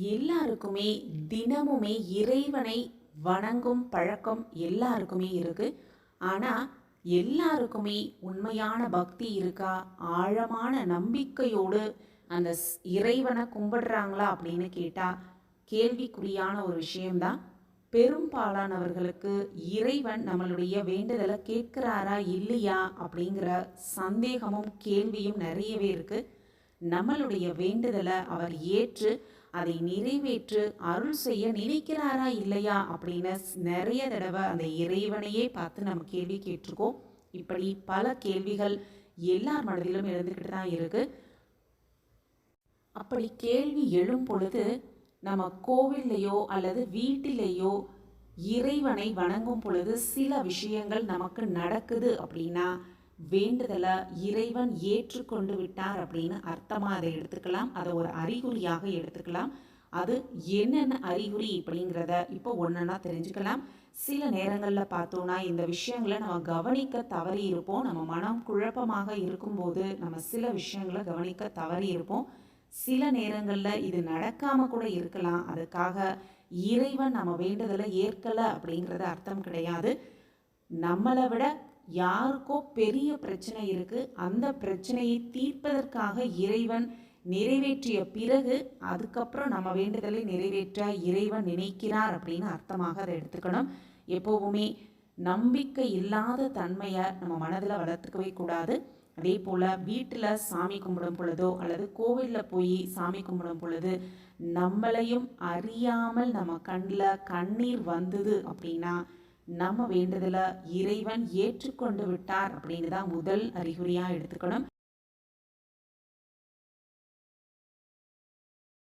எல்லாருக்குமே தினமுமே இறைவனை வணங்கும் பழக்கம் எல்லாருக்குமே இருக்கு. ஆனால் எல்லாருக்குமே உண்மையான பக்தி இருக்கா? ஆழமான நம்பிக்கையோடு அந்த ஸ்- இறைவனை கும்பிடுறாங்களா அப்படின்னு கேட்டால் கேள்விக்குறியான ஒரு விஷயம்தான். பெரும்பாலானவர்களுக்கு இறைவன் நம்மளுடைய வேண்டுதலை கேட்கிறாரா இல்லையா அப்படிங்கிற சந்தேகமும் கேள்வியும் நிறையவே இருக்கு. நம்மளுடைய வேண்டுதலை அவர் ஏற்று அதை நிறைவேற்று அருள் செய்ய நினைக்கிறாரா இல்லையா அப்படின்னு ஸ்- நிறைய தடவை அந்த இறைவனையே பார்த்து நம்ம கேள்வி கேட்டிருக்கோம். இப்படி பல கேள்விகள் எல்லார் மனதிலும் எழுந்துக்கிட்டு தான் இருக்கு. அப்படி கேள்வி எழும் பொழுது நம்ம கோவில்லையோ அல்லது வீட்டிலேயோ இறைவனை வணங்கும் பொழுது சில விஷயங்கள் நமக்கு நடக்குது அப்படின்னா வேண்டுதலை இறைவன் ஏற்றுக்கொண்டு விட்டார் அப்படின்னு அர்த்தமாக அதை எடுத்துக்கலாம். அதை ஒரு அறிகுறியாக எடுத்துக்கலாம். அது என்னென்ன அறிகுறி அப்படிங்கிறத இப்போ ஒன்றுனா தெரிஞ்சுக்கலாம். சில நேரங்களில் பார்த்தோன்னா இந்த விஷயங்களை நம்ம கவனிக்க தவறி இருப்போம். நம்ம மனம் குழப்பமாக இருக்கும்போது நம்ம சில விஷயங்களை கவனிக்க தவறி இருப்போம். சில நேரங்களில் இது நடக்காமல் கூட இருக்கலாம். அதுக்காக இறைவன் நம்ம வேண்டுதலை ஏற்கலை அப்படிங்கிறது அர்த்தம் கிடையாது. நம்மளை விட யாருக்கோ பெரிய பிரச்சனை இருக்கு. அந்த பிரச்சனையை தீர்ப்பதற்காக இறைவன் நிறைவேற்றிய பிறகு அதுக்கப்புறம் நம்ம வேண்டுதலை நிறைவேற்ற இறைவன் நினைக்கிறார் அப்படின்னு அர்த்தமாக அதை எடுத்துக்கணும். எப்போவுமே நம்பிக்கை இல்லாத தன்மையை நம்ம மனதில் வளர்த்துக்கவே கூடாது. அதே போல் வீட்டில் சாமி கும்பிடும் பொழுதோ அல்லது கோவிலில் போய் சாமி கும்பிடும் பொழுது நம்மளையும் அறியாமல் நம்ம கண்ணில் கண்ணீர் வந்தது அப்படின்னா நம்ம வேண்டுதலை இறைவன் ஏற்றுக்கொண்டு விட்டார் அப்படின்னு தான் முதல் அறிகுறியாக எடுத்துக்கணும்.